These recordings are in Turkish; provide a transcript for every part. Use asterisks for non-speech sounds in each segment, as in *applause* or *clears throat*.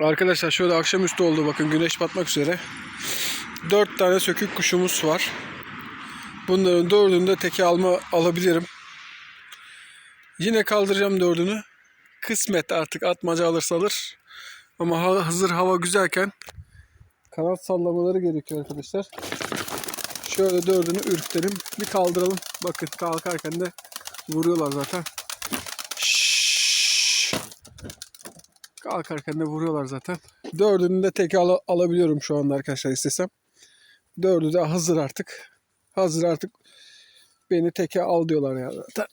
Arkadaşlar şöyle akşamüstü oldu bakın güneş batmak üzere. Dört tane sökük kuşumuz var. Bunların dördünü de teke alma alabilirim. Yine kaldıracağım dördünü. Kısmet artık atmaca alırsa alır. Ama ha- hazır hava güzelken kanat sallamaları gerekiyor arkadaşlar. Şöyle dördünü ürktelim. Bir kaldıralım. Bakın kalkarken de vuruyorlar zaten. Kalkarken de vuruyorlar zaten. Dördünü de tek al- alabiliyorum şu anda arkadaşlar istesem. Dördü de hazır artık. Hazır artık beni teke al diyorlar ya zaten.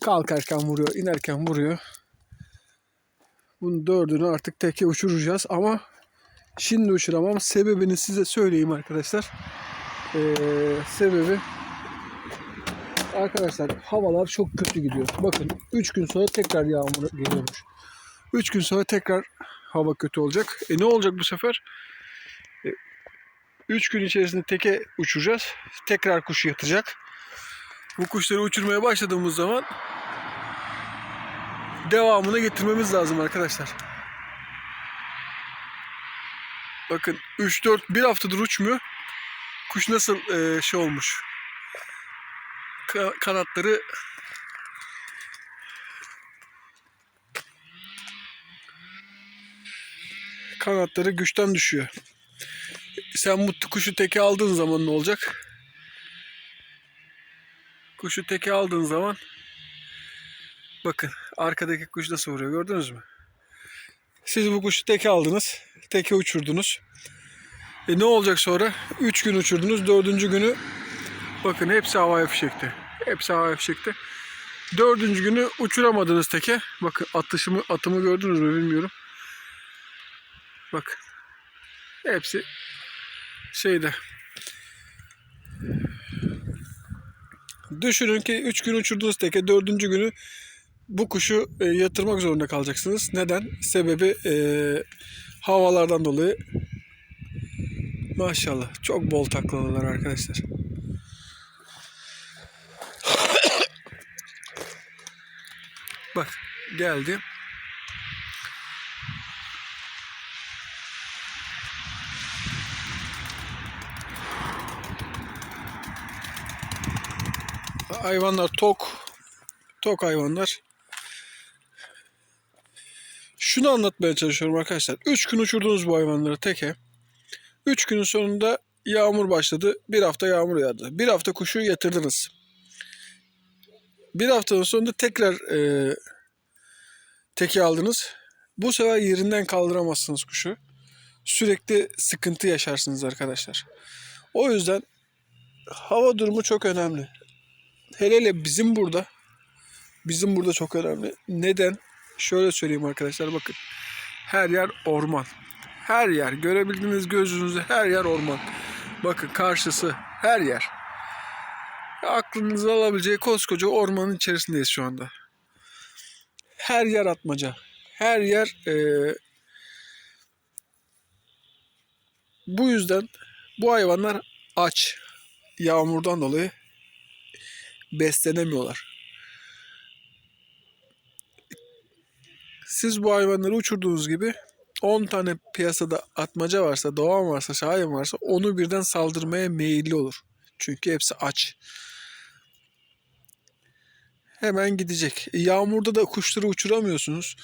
Kalkarken vuruyor, inerken vuruyor. Bunun dördünü artık teke uçuracağız ama şimdi uçuramam. Sebebini size söyleyeyim arkadaşlar. Ee, sebebi arkadaşlar havalar çok kötü gidiyor. Bakın 3 gün sonra tekrar yağmur geliyormuş. 3 gün sonra tekrar hava kötü olacak. E ne olacak bu sefer? 3 gün içerisinde teke uçuracağız. Tekrar kuş yatacak. Bu kuşları uçurmaya başladığımız zaman devamını getirmemiz lazım arkadaşlar. Bakın 3-4 bir haftadır uçmuyor. Kuş nasıl e, şey olmuş. Ka- kanatları kanatları güçten düşüyor. Sen bu kuşu teke aldığın zaman ne olacak? Kuşu teke aldığın zaman bakın arkadaki kuş nasıl vuruyor gördünüz mü? Siz bu kuşu teke aldınız. Teke uçurdunuz. E ne olacak sonra? 3 gün uçurdunuz. Dördüncü günü bakın hepsi havaya fişekti. Hepsi havaya fişekti. Dördüncü günü uçuramadınız teke. Bakın atışımı atımı gördünüz mü bilmiyorum. Bakın. Hepsi şeyde. Düşünün ki 3 gün uçurdunuz teke. Dördüncü günü bu kuşu e, yatırmak zorunda kalacaksınız. Neden? Sebebi e, havalardan dolayı. Maşallah. Çok bol takladılar arkadaşlar. Bak geldi. Hayvanlar tok. Tok hayvanlar. Şunu anlatmaya çalışıyorum arkadaşlar. 3 gün uçurdunuz bu hayvanları teke. 3 günün sonunda yağmur başladı. Bir hafta yağmur yağdı. Bir hafta kuşu yatırdınız. Bir haftanın sonunda tekrar e, teke aldınız. Bu sefer yerinden kaldıramazsınız kuşu. Sürekli sıkıntı yaşarsınız arkadaşlar. O yüzden hava durumu çok önemli. Hele hele bizim burada bizim burada çok önemli. Neden? Şöyle söyleyeyim arkadaşlar bakın. Her yer orman. Her yer görebildiğiniz gözünüzde her yer orman. Bakın karşısı her yer. Aklınıza alabileceği koskoca ormanın içerisindeyiz şu anda. Her yer atmaca. Her yer eee, bu yüzden bu hayvanlar aç. Yağmurdan dolayı beslenemiyorlar. Siz bu hayvanları uçurduğunuz gibi 10 tane piyasada atmaca varsa, doğan varsa, şahin varsa onu birden saldırmaya meyilli olur. Çünkü hepsi aç. Hemen gidecek. Yağmurda da kuşları uçuramıyorsunuz.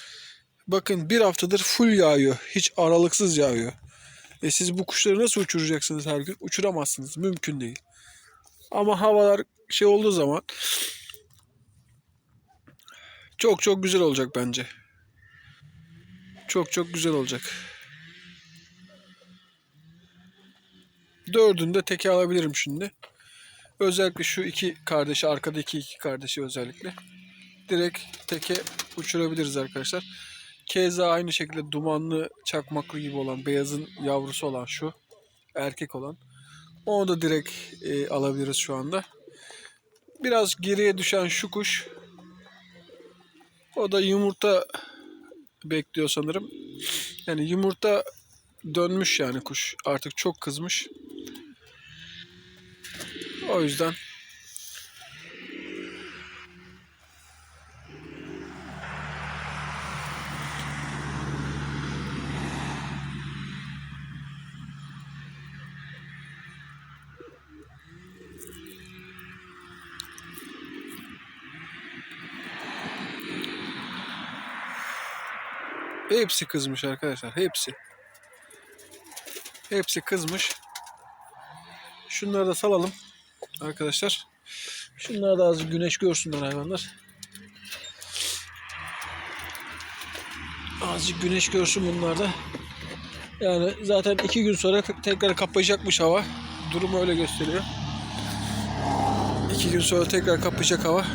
Bakın bir haftadır full yağıyor. Hiç aralıksız yağıyor. E siz bu kuşları nasıl uçuracaksınız her gün? Uçuramazsınız. Mümkün değil. Ama havalar şey olduğu zaman çok çok güzel olacak bence. Çok çok güzel olacak. Dördünü de teke alabilirim şimdi. Özellikle şu iki kardeşi, arkadaki iki kardeşi özellikle. Direkt teke uçurabiliriz arkadaşlar. Keza aynı şekilde dumanlı çakmaklı gibi olan, beyazın yavrusu olan şu. Erkek olan. Onu da direkt e, alabiliriz şu anda. Biraz geriye düşen şu kuş. O da yumurta bekliyor sanırım. Yani yumurta dönmüş yani kuş. Artık çok kızmış. O yüzden Hepsi kızmış arkadaşlar. Hepsi. Hepsi kızmış. Şunları da salalım arkadaşlar. Şunları da az güneş görsünler hayvanlar. Azıcık güneş görsün bunlar da. Yani zaten iki gün sonra tekrar kapayacakmış hava. Durumu öyle gösteriyor. İki gün sonra tekrar kapayacak hava.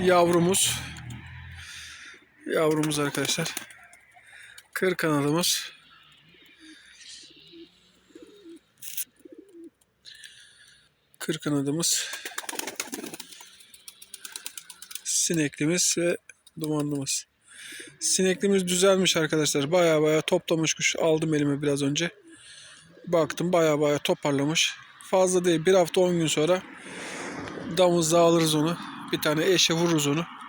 Yavrumuz. Yavrumuz arkadaşlar. Kır kanadımız. Kır kanadımız. Sineklimiz ve dumanlımız. Sineklimiz düzelmiş arkadaşlar. Baya baya toplamış kuş. Aldım elime biraz önce. Baktım baya baya toparlamış. Fazla değil. Bir hafta 10 gün sonra damızda alırız onu. Bir tane eşe vururuz onu.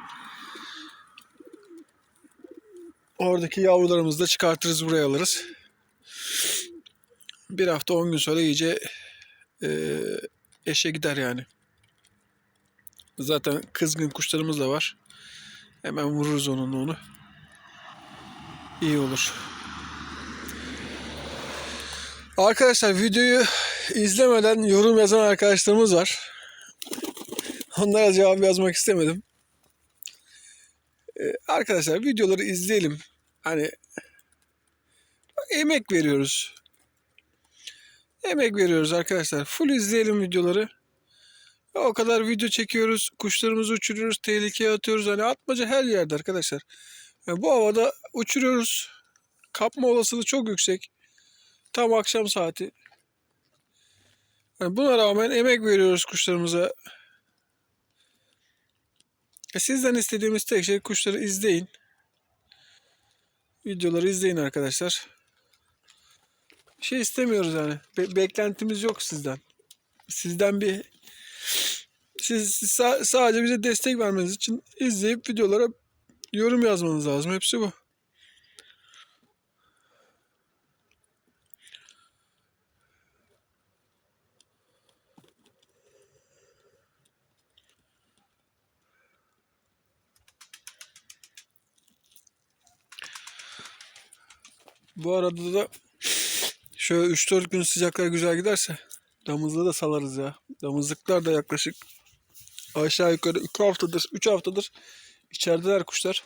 Oradaki yavrularımızı da çıkartırız buraya alırız. Bir hafta 10 gün sonra iyice e, eşe gider yani. Zaten kızgın kuşlarımız da var. Hemen vururuz onunla onu. İyi olur. Arkadaşlar videoyu izlemeden yorum yazan arkadaşlarımız var. Onlara cevap yazmak istemedim. Ee, arkadaşlar videoları izleyelim. Hani emek veriyoruz. Emek veriyoruz arkadaşlar. Full izleyelim videoları. O kadar video çekiyoruz. Kuşlarımızı uçuruyoruz. Tehlikeye atıyoruz. Hani atmaca her yerde arkadaşlar. Yani bu havada uçuruyoruz. Kapma olasılığı çok yüksek. Tam akşam saati. Yani buna rağmen emek veriyoruz kuşlarımıza. E sizden istediğimiz tek şey kuşları izleyin. Videoları izleyin arkadaşlar. Şey istemiyoruz yani. Be- beklentimiz yok sizden. Sizden bir siz siz sa- sadece bize destek vermeniz için izleyip videolara yorum yazmanız lazım. Hepsi bu. Bu arada da şöyle 3-4 gün sıcaklar güzel giderse damızlığı da salarız ya. Damızlıklar da yaklaşık aşağı yukarı 2 haftadır, 3 haftadır içerideler kuşlar.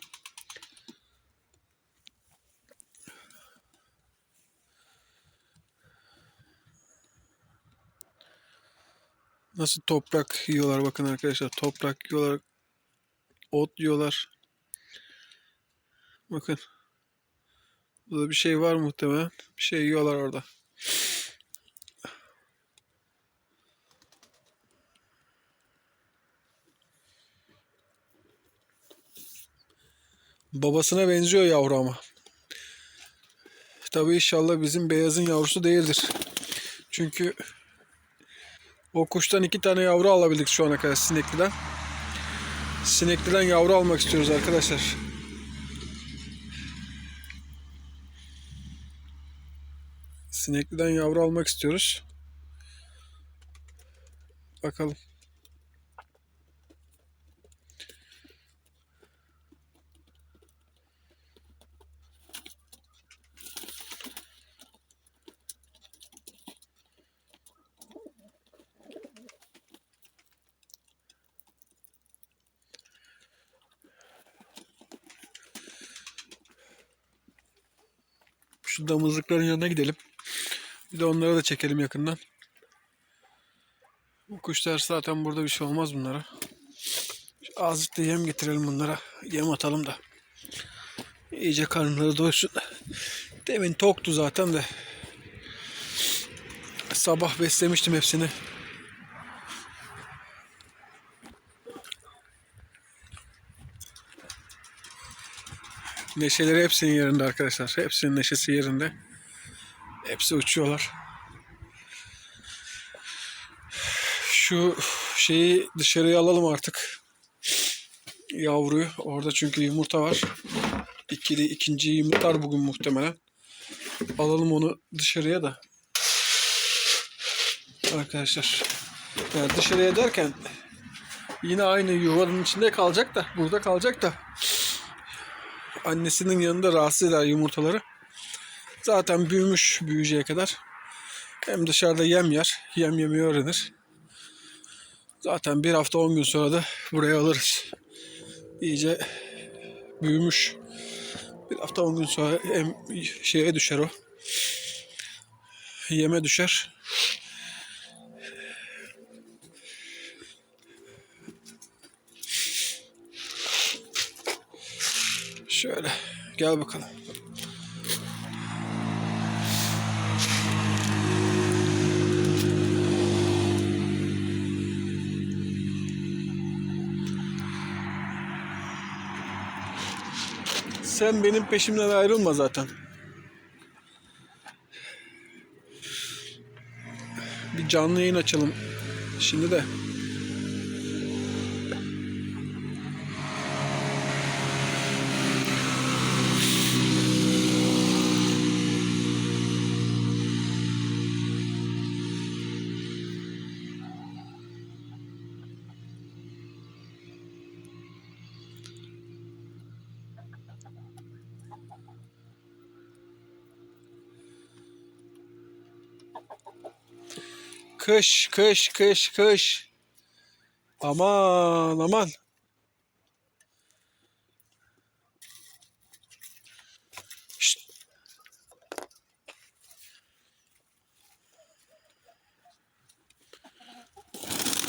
Nasıl toprak yiyorlar bakın arkadaşlar. Toprak yiyorlar. Ot yiyorlar. Bakın. Burada bir şey var muhtemelen. Bir şey yiyorlar orada. Babasına benziyor yavru ama. Tabii inşallah bizim beyazın yavrusu değildir. Çünkü o kuştan iki tane yavru alabildik şu ana kadar sinekliden. Sinekliden yavru almak istiyoruz arkadaşlar. Sinekliden yavru almak istiyoruz. Bakalım. Şu damızlıkların yanına gidelim. Bir de onları da çekelim yakından. Bu kuşlar zaten burada bir şey olmaz bunlara. Azıcık da yem getirelim bunlara. Yem atalım da. İyice karınları doysun. Demin toktu zaten de. Sabah beslemiştim hepsini. Neşeleri hepsinin yerinde arkadaşlar. Hepsinin neşesi yerinde. Hepsi uçuyorlar. Şu şeyi dışarıya alalım artık. Yavruyu. Orada çünkü yumurta var. İkili ikinci yumurtlar bugün muhtemelen. Alalım onu dışarıya da. Arkadaşlar. Yani dışarıya derken yine aynı yuvanın içinde kalacak da burada kalacak da annesinin yanında rahatsız eder yumurtaları. Zaten büyümüş büyüyeceği kadar. Hem dışarıda yem yer. Yem yemeyi öğrenir. Zaten bir hafta 10 gün sonra da buraya alırız. İyice büyümüş. Bir hafta 10 gün sonra hem şeye düşer o. Yeme düşer. Şöyle gel bakalım. Sen benim peşimden ayrılma zaten. Bir canlı yayın açalım. Şimdi de. Kış, kış, kış, kış. Aman, aman.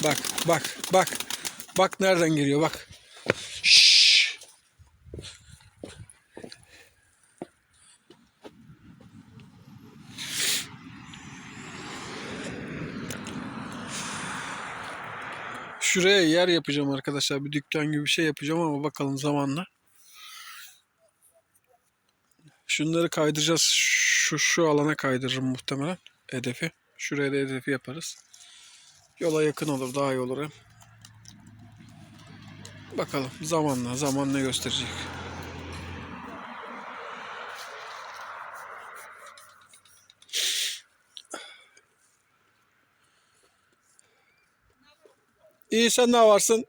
Bak, bak, bak. Bak nereden geliyor bak. Şuraya yer yapacağım arkadaşlar. Bir dükkan gibi bir şey yapacağım ama bakalım zamanla. Şunları kaydıracağız. Şu, şu alana kaydırırım muhtemelen hedefi. Şuraya da hedefi yaparız. Yola yakın olur. Daha iyi olur. Bakalım zamanla. Zaman ne gösterecek. İyi sen ne varsın?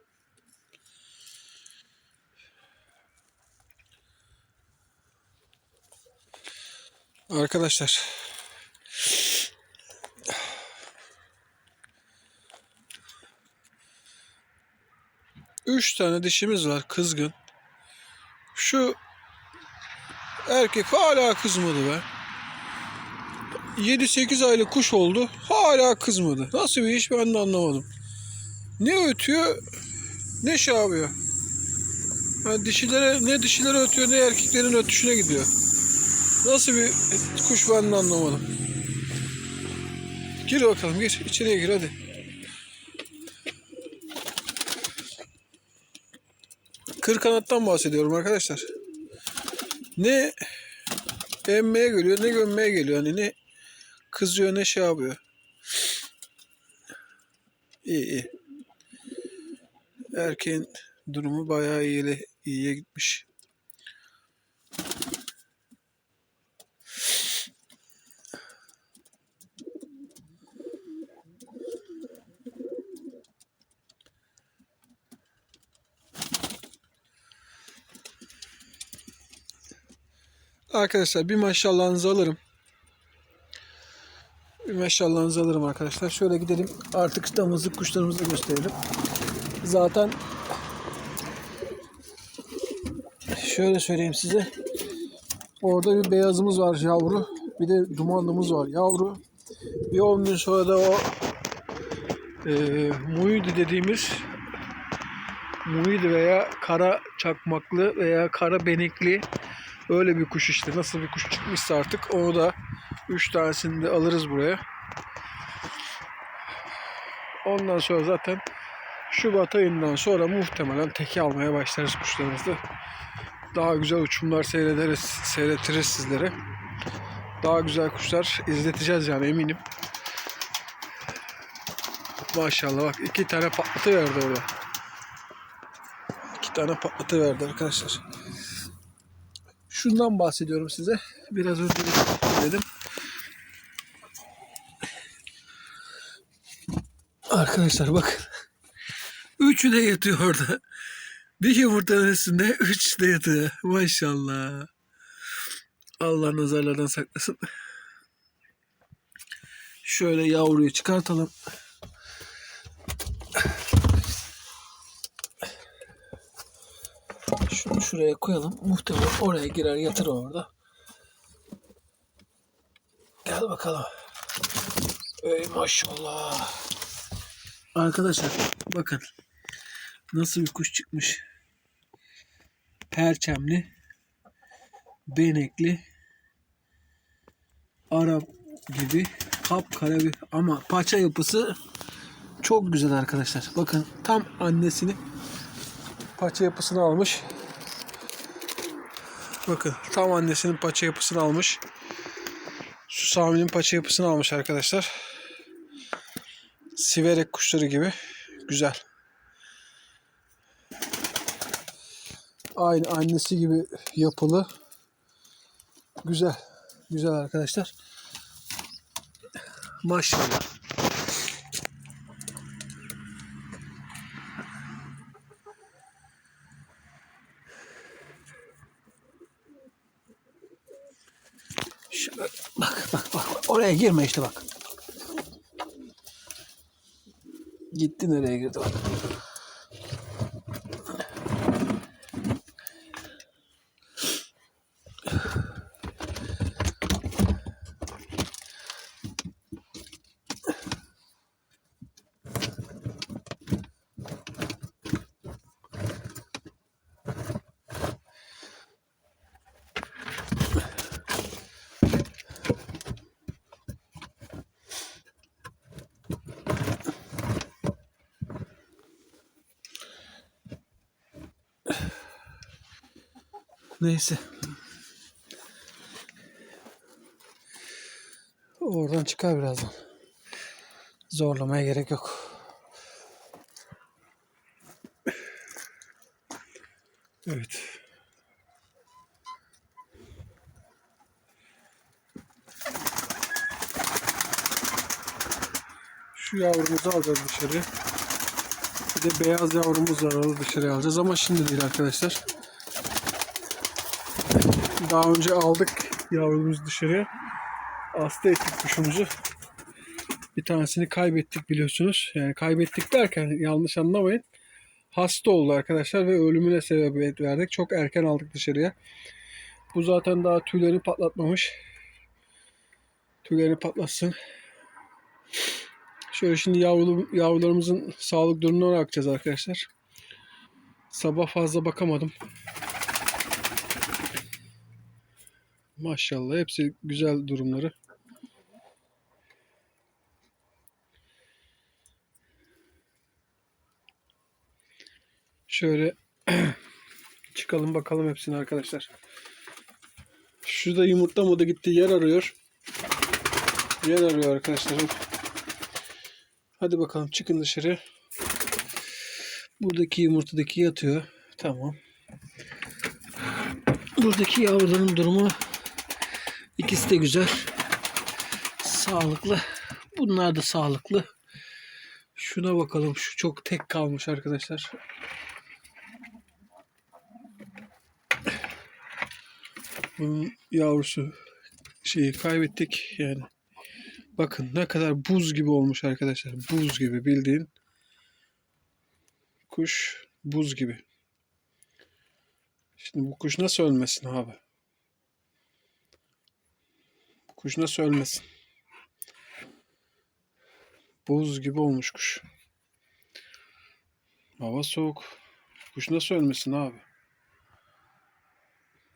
Arkadaşlar. Üç tane dişimiz var kızgın. Şu erkek hala kızmadı be. 7-8 aylık kuş oldu. Hala kızmadı. Nasıl bir iş ben de anlamadım. Ne ötüyor ne şey. Ha, dişilere ne dişilere ötüyor ne erkeklerin ötüşüne gidiyor. Nasıl bir kuş ben de anlamadım. Gir bakalım gir. içeriye gir hadi. Kır kanattan bahsediyorum arkadaşlar. Ne emmeye geliyor ne gömmeye geliyor. Hani ne kızıyor ne şey yapıyor. İyi iyi. Erkeğin durumu bayağı iyi, iyiye gitmiş. Arkadaşlar bir maşallahınızı alırım. Bir maşallahınızı alırım arkadaşlar. Şöyle gidelim artık damızlık kuşlarımızı gösterelim. Zaten şöyle söyleyeyim size. Orada bir beyazımız var yavru. Bir de dumanlımız var yavru. Bir 10 gün sonra da o e, muidi dediğimiz muidi veya kara çakmaklı veya kara benekli öyle bir kuş işte. Nasıl bir kuş çıkmışsa artık onu da 3 tanesini de alırız buraya. Ondan sonra zaten Şubat ayından sonra muhtemelen teke almaya başlarız kuşlarımızı. Daha güzel uçumlar seyrederiz, seyretiriz sizlere. Daha güzel kuşlar izleteceğiz yani eminim. Maşallah bak iki tane patlatı verdi orada. İki tane patlatı verdi arkadaşlar. Şundan bahsediyorum size. Biraz önce de söyledim. Arkadaşlar bakın. Üçü de yatıyor orada. *laughs* Bir yumurtanın üstünde üç de yatıyor. Maşallah. Allah nazarlardan saklasın. Şöyle yavruyu çıkartalım. Şunu şuraya koyalım. Muhtemelen oraya girer yatır orada. Gel bakalım. Ey maşallah. Arkadaşlar bakın. Nasıl bir kuş çıkmış. Perçemli. Benekli. Arap gibi kapkara bir ama paça yapısı çok güzel arkadaşlar. Bakın tam annesini paça yapısını almış. Bakın tam annesinin paça yapısını almış. Şu Sami'nin paça yapısını almış arkadaşlar. Siverek kuşları gibi. Güzel. Aynı annesi gibi yapılı. Güzel. Güzel arkadaşlar. Maşallah. Şöyle bak bak bak oraya girme işte bak. Gitti nereye girdi bak. Neyse. Oradan çıkar birazdan. Zorlamaya gerek yok. Evet. Şu yavrumuzu alacağız dışarı. Bir de beyaz yavrumuz var onu dışarıya alacağız ama şimdi değil arkadaşlar. Daha önce aldık yavrumuzu dışarıya. Hasta ettik kuşumuzu. Bir tanesini kaybettik biliyorsunuz. Yani kaybettik derken yanlış anlamayın. Hasta oldu arkadaşlar ve ölümüne sebebiyet verdik. Çok erken aldık dışarıya. Bu zaten daha tüylerini patlatmamış. Tüylerini patlatsın. Şöyle şimdi yavrulu, yavrularımızın sağlık durumuna bakacağız arkadaşlar. Sabah fazla bakamadım. Maşallah hepsi güzel durumları. Şöyle *clears throat* çıkalım bakalım hepsini arkadaşlar. Şurada yumurtlamadı gitti yer arıyor. Yer arıyor arkadaşlarım. Hadi bakalım çıkın dışarı. Buradaki yumurtadaki yatıyor. Tamam. Buradaki yavruların durumu ikisi de güzel. Sağlıklı. Bunlar da sağlıklı. Şuna bakalım. Şu çok tek kalmış arkadaşlar. Bunun yavrusu şeyi kaybettik yani. Bakın ne kadar buz gibi olmuş arkadaşlar. Buz gibi bildiğin. Kuş buz gibi. Şimdi bu kuş nasıl ölmesin abi? Kuş nasıl ölmesin? Buz gibi olmuş kuş. Hava soğuk. Kuş nasıl ölmesin abi?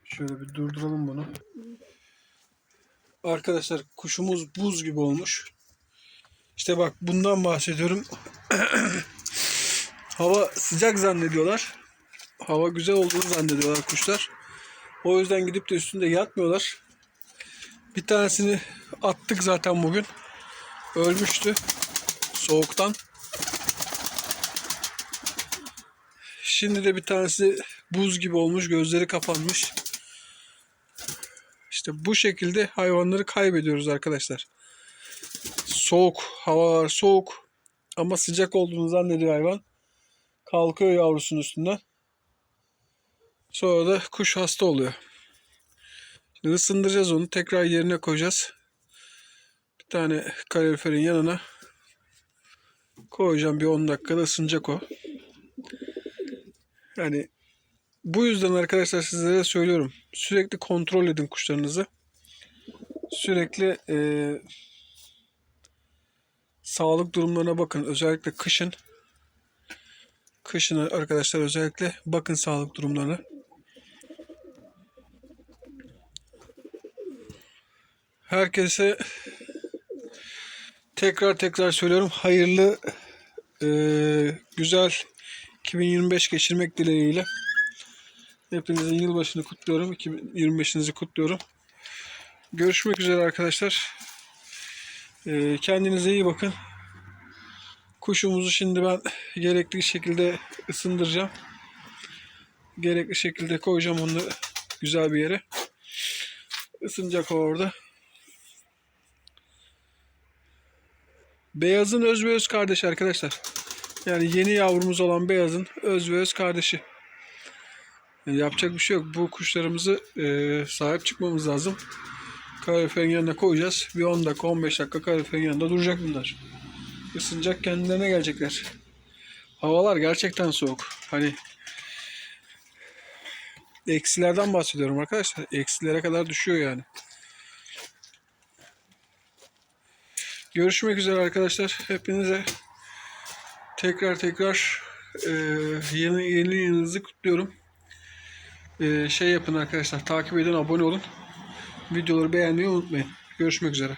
Şöyle bir durduralım bunu. Arkadaşlar kuşumuz buz gibi olmuş. İşte bak bundan bahsediyorum. *clears throat* Hava sıcak zannediyorlar. Hava güzel olduğunu zannediyorlar kuşlar. O yüzden gidip de üstünde yatmıyorlar. Bir tanesini attık zaten bugün. Ölmüştü. Soğuktan. Şimdi de bir tanesi buz gibi olmuş. Gözleri kapanmış. İşte bu şekilde hayvanları kaybediyoruz arkadaşlar. Soğuk, havalar soğuk ama sıcak olduğunu zannediyor hayvan. Kalkıyor yavrusunun üstünden. Sonra da kuş hasta oluyor. Şimdi ısındıracağız onu. Tekrar yerine koyacağız. Bir tane kaloriferin yanına koyacağım. Bir 10 dakikada ısınacak o. Yani bu yüzden arkadaşlar sizlere söylüyorum. Sürekli kontrol edin kuşlarınızı. Sürekli eee, sağlık durumlarına bakın. Özellikle kışın. Kışın arkadaşlar özellikle bakın sağlık durumlarına. Herkese tekrar tekrar söylüyorum. Hayırlı eee, güzel 2025 geçirmek dileğiyle. Hepinizin yılbaşını kutluyorum. 2025'inizi kutluyorum. Görüşmek üzere arkadaşlar. Ee, kendinize iyi bakın. Kuşumuzu şimdi ben gerekli şekilde ısındıracağım. Gerekli şekilde koyacağım onu güzel bir yere. Isınacak o orada. Beyazın öz ve öz kardeşi arkadaşlar. Yani yeni yavrumuz olan beyazın öz ve öz kardeşi. Yani yapacak bir şey yok. Bu kuşlarımızı e, sahip çıkmamız lazım. Kaloriferin yanına koyacağız. Bir 10 dakika 15 dakika kaloriferin yanında duracak bunlar. Isınacak kendilerine gelecekler. Havalar gerçekten soğuk. Hani eksilerden bahsediyorum arkadaşlar. Eksilere kadar düşüyor yani. Görüşmek üzere arkadaşlar. Hepinize tekrar tekrar e, yeni yeni yılınızı kutluyorum. E, şey yapın arkadaşlar. Takip edin, abone olun. Videoları beğenmeyi unutmayın. Görüşmek üzere.